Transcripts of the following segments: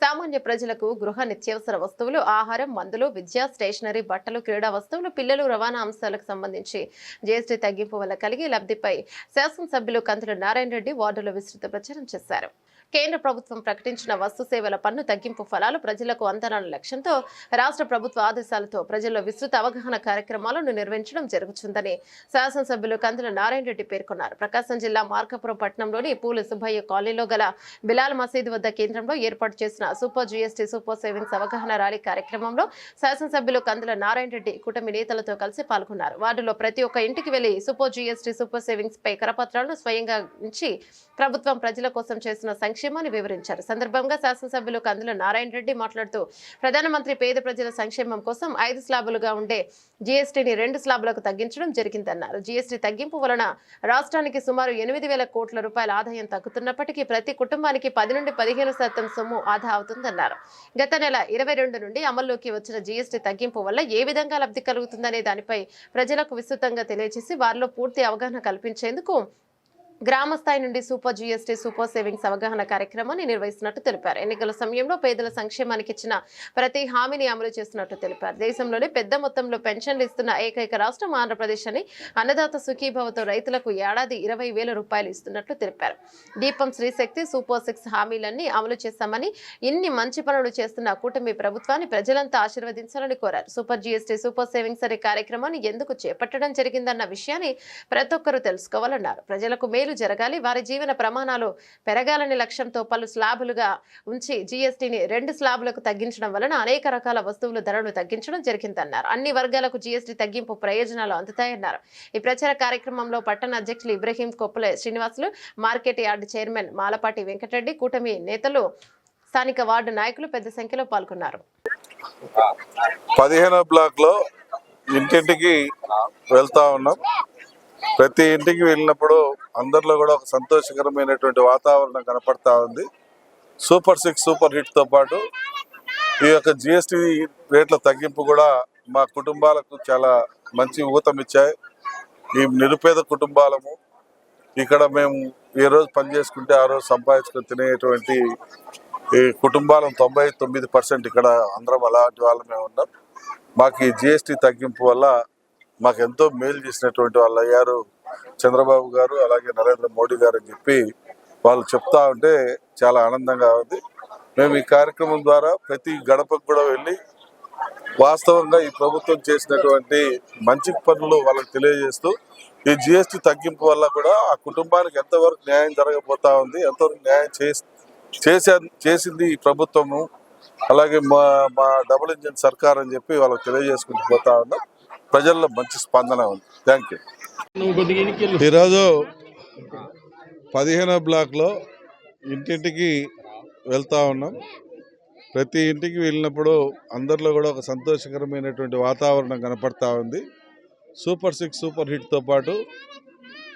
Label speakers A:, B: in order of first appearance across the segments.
A: సామాన్య ప్రజలకు గృహ నిత్యావసర వస్తువులు ఆహారం మందులు విద్య స్టేషనరీ బట్టలు క్రీడా వస్తువులు పిల్లలు రవాణా అంశాలకు సంబంధించి జీఎస్టీ తగ్గింపు వల్ల కలిగే లబ్ధిపై శాసనసభ్యులు కంతుల నారాయణ రెడ్డి వార్డులో విస్తృత ప్రచారం చేశారు. కేంద్ర ప్రభుత్వం ప్రకటించిన వస్తు సేవల పన్ను తగ్గింపు ఫలాలు ప్రజలకు అందాలన్న లక్ష్యంతో రాష్ట్ర ప్రభుత్వ ఆదేశాలతో ప్రజల్లో విస్తృత అవగాహన కార్యక్రమాలను నిర్వహించడం జరుగుతుందని శాసనసభ్యులు కందుల నారాయణ రెడ్డి పేర్కొన్నారు. ప్రకాశం జిల్లా మార్కాపురం పట్టణంలోని పూల సుబ్బయ్య కాలనీలో గల బిలాల్ మసీదు వద్ద కేంద్రంలో ఏర్పాటు చేసిన సూపర్ జీఎస్టీ సూపర్ సేవింగ్స్ అవగాహన ర్యాలీ కార్యక్రమంలో శాసనసభ్యులు కందుల నారాయణ రెడ్డి కూటమి నేతలతో కలిసి పాల్గొన్నారు. వార్డులో ప్రతి ఒక్క ఇంటికి వెళ్ళి సూపర్ జీఎస్టీ సూపర్ సేవింగ్స్ పై కరపత్రాలను స్వయంగా ఇచ్చి ప్రభుత్వం ప్రజల కోసం చేసిన సంక్షేమ సంక్షేమాన్ని వివరించారు. సందర్భంగా శాసనసభ్యులు కందుల నారాయణ రెడ్డి మాట్లాడుతూ ప్రధానమంత్రి పేద ప్రజల సంక్షేమం కోసం ఐదు స్లాబులుగా ఉండే జీఎస్టీని రెండు స్లాబులకు తగ్గించడం జరిగిందన్నారు. జీఎస్టీ తగ్గింపు వలన రాష్ట్రానికి సుమారు ఎనిమిది వేల కోట్ల రూపాయల ఆదాయం తగ్గుతున్నప్పటికీ ప్రతి కుటుంబానికి పది నుండి పదిహేను శాతం సొమ్ము ఆదా అవుతుందన్నారు. గత నెల ఇరవై రెండు నుండి అమల్లోకి వచ్చిన జీఎస్టీ తగ్గింపు వల్ల ఏ విధంగా లబ్ధి కలుగుతుందనే దానిపై ప్రజలకు విస్తృతంగా తెలియజేసి వారిలో పూర్తి అవగాహన కల్పించేందుకు గ్రామ స్థాయి నుండి సూపర్ జీఎస్టీ సూపర్ సేవింగ్స్ అవగాహన కార్యక్రమాన్ని నిర్వహిస్తున్నట్టు తెలిపారు. ఎన్నికల సమయంలో పేదల సంక్షేమానికి ఇచ్చిన ప్రతి హామీని అమలు చేస్తున్నట్టు తెలిపారు. దేశంలోనే పెద్ద మొత్తంలో పెన్షన్లు ఇస్తున్న ఏకైక రాష్ట్రం ఆంధ్రప్రదేశ్ అని అన్నదాత సుఖీభావతో రైతులకు ఏడాది ఇరవై వేల రూపాయలు ఇస్తున్నట్లు తెలిపారు. దీపం శ్రీశక్తి సూపర్ సిక్స్ హామీలన్నీ అమలు చేస్తామని ఇన్ని మంచి పనులు చేస్తున్న కూటమి ప్రభుత్వాన్ని ప్రజలంతా ఆశీర్వదించాలని కోరారు. సూపర్ జీఎస్టీ సూపర్ సేవింగ్స్ అనే కార్యక్రమాన్ని ఎందుకు చేపట్టడం జరిగిందన్న విషయాన్ని ప్రతి ఒక్కరూ తెలుసుకోవాలన్నారు. ప్రజలకు మేలు జరగాలి. వారి జీవన ప్రమాణాలు పెరగాలనే లక్ష్యంతో పలు స్లాబులుగా ఉంచి జీఎస్టీని రెండు స్లాబులకు తగ్గించడం వలన అనేక రకాల వస్తువుల ధరలు తగ్గించడం జరిగిందన్నారు. అన్ని వర్గాలకు జీఎస్టీ తగ్గింపు ప్రయోజనాలు అందుతాయన్నారు. ఈ ప్రచార కార్యక్రమంలో పట్టణ అధ్యక్షులు Ibrahim Koppule Srinivasulu market yard chairman Malapati Venkatareddy కూటమి నేతలు స్థానిక వార్డు నాయకులు పెద్ద సంఖ్యలో పాల్గొన్నారు.
B: పదిహేనో బ్లాక్లో ఇంటింటికి వెళ్తా ఉన్నాం. ప్రతి ఇంటికి వెళ్ళినప్పుడు అందరిలో కూడా ఒక సంతోషకరమైనటువంటి వాతావరణం కనపడతా ఉంది. సూపర్ సిక్స్ సూపర్ హిట్తో పాటు ఈ యొక్క జిఎస్టీ రేట్ల తగ్గింపు కూడా మా కుటుంబాలకు చాలా మంచి ఊతం ఇచ్చాయి. ఈ నిరుపేద కుటుంబాలము ఇక్కడ మేము ఏ రోజు పని చేసుకుంటే ఆ రోజు సంపాదించుకొని తినేటువంటి ఈ కుటుంబాలం తొంభై తొమ్మిది పర్సెంట్ ఇక్కడ అందరం అలాంటి వాళ్ళమే ఉన్నాం. మాకు ఈ జిఎస్టి తగ్గింపు వల్ల మాకు ఎంతో మేలు చేసినటువంటి వాళ్ళు అయ్యారు. చంద్రబాబు గారు అలాగే నరేంద్ర మోడీ గారు అని చెప్పి వాళ్ళు చెప్తా ఉంటే చాలా ఆనందంగా ఉంది. మేము ఈ కార్యక్రమం ద్వారా ప్రతి గడపకు కూడా వెళ్ళి వాస్తవంగా ఈ ప్రభుత్వం చేసినటువంటి మంచి పనులు వాళ్ళకి తెలియజేస్తూ ఈ జిఎస్టి తగ్గింపు వల్ల కూడా ఆ కుటుంబానికి ఎంతవరకు న్యాయం జరగబోతా ఉంది ఎంతవరకు న్యాయం చేసే చేసింది ఈ ప్రభుత్వము అలాగే మా మా డబుల్ ఇంజిన్ సర్కార్ అని చెప్పి వాళ్ళకి తెలియజేసుకుంటూ పోతా ఉన్నాం. ప్రజల్లో మంచి స్పందన ఉంది. Thank you. ఈరోజు పదిహేనో బ్లాక్లో ఇంటింటికి వెళ్తా ఉన్నాం. ప్రతి ఇంటికి వెళ్ళినప్పుడు అందరిలో కూడా ఒక సంతోషకరమైనటువంటి వాతావరణం కనపడతా ఉంది. సూపర్ సిక్స్ సూపర్ హిట్తో పాటు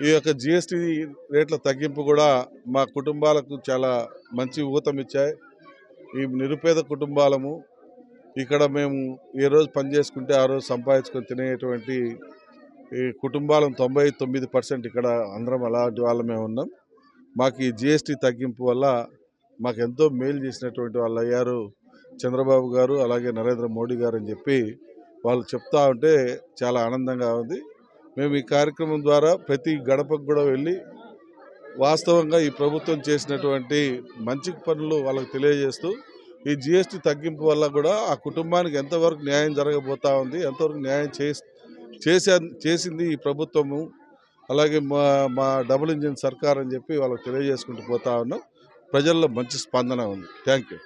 B: ఈ యొక్క జిఎస్టీ రేట్ల తగ్గింపు కూడా మా కుటుంబాలకు చాలా మంచి ఊతం ఇచ్చాయి. ఈ నిరుపేద కుటుంబాలము ఇక్కడ మేము ఏ రోజు పని చేసుకుంటే ఆ రోజు సంపాదించుకొని తినేటువంటి ఈ కుటుంబాలం తొంభై తొమ్మిది పర్సెంట్ ఇక్కడ అందరం అలాంటి వాళ్ళమే ఉన్నాం. మాకు ఈ జిఎస్టీ తగ్గింపు వల్ల మాకు ఎంతో మేలు చేసినటువంటి వాళ్ళు అయ్యారు చంద్రబాబు గారు అలాగే నరేంద్ర మోడీ గారు అని చెప్పి వాళ్ళు చెప్తా ఉంటే చాలా ఆనందంగా ఉంది. మేము ఈ కార్యక్రమం ద్వారా ప్రతి గడపకు కూడా వెళ్ళి వాస్తవంగా ఈ ప్రభుత్వం చేసినటువంటి మంచి పనులు వాళ్ళకి తెలియజేస్తూ ఈ జిఎస్టీ తగ్గింపు వల్ల కూడా ఆ కుటుంబానికి ఎంతవరకు న్యాయం జరగబోతా ఉంది ఎంతవరకు న్యాయం చేసి చేసే చేసింది ఈ ప్రభుత్వము. అలాగే మా మా డబుల్ ఇంజిన్ సర్కార్ అని చెప్పి వాళ్ళకి తెలియజేసుకుంటూ పోతా ఉన్నాం. ప్రజల్లో మంచి స్పందన ఉంది. Thank you